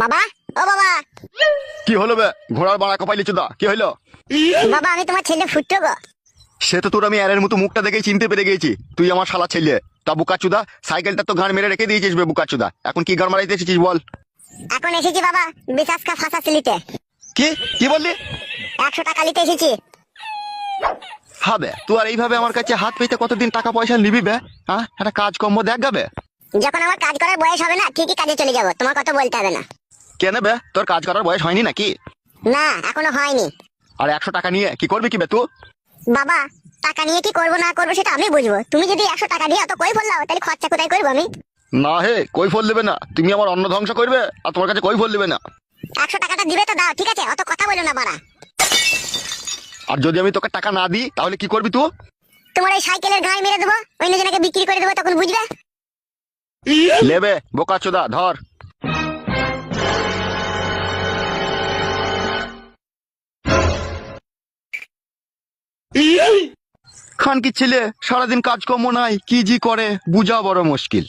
বাবা? ও বাবা। কি হলো বে? ঘোড়ার বাড়া কপাইলি চুদা কি হইল? বাবা আমি তোমার ছেলে গো। সে তো তোর আমি এরের মতো মুখটা দেখেই চিনতে পেরে গেছি। তুই আমার শালা ছেলে। তা বুকা চুদা সাইকেলটা তো ঘাড় মেরে রেখে দিয়েছিস বে বুকা চুদা এখন কি গাড় মারাইতে এসেছিস বল। এখন এসেছি বাবা বিশ্বাস কা ফাঁসা সিলিতে। কি? কি বললি? একশো টাকা নিতে এসেছি। হবে তুই আর এইভাবে আমার কাছে হাত পেতে কতদিন টাকা পয়সা নিবি বে? হ্যাঁ? একটা কাজ কর্ম দেখ গাবে যখন আমার কাজ করার বয়স হবে না ঠিকই কাজে চলে যাব। তোমার কথা বলতে হবে না। কেন বে? তোর কাজ করার বয়স হয়নি নাকি? না এখনও হয়নি। আর একশো টাকা নিয়ে কি করবি কি বে তুই? বাবা টাকা নিয়ে কি করব না করব সেটা আমি বুঝব। তুমি যদি একশো টাকা দিয়ে অত কই বললাও তাহলে খরচা কোথায় করব আমি? না হে কই ফল দেবে না। তুমি আমার অন্ন ধ্বংস করবে আর তোমার কাছে কই ফল দেবে না। একশো টাকাটা দিবে তো দাও ঠিক আছে? অত কথা বলো না বাড়া। আর যদি আমি তোকে টাকা না দিই তাহলে কি করবি তুই? তোমার এই সাইকেলের গায়ে মেরে দেবো অন্য জনকে বিক্রি করে দেবো তখন বুঝবে? লেবে বোকা চোদা ধর। খান কি ছেলে, সারাদিন কাজকর্ম নাই, কি জি করে, বুঝা বড় মুশকিল।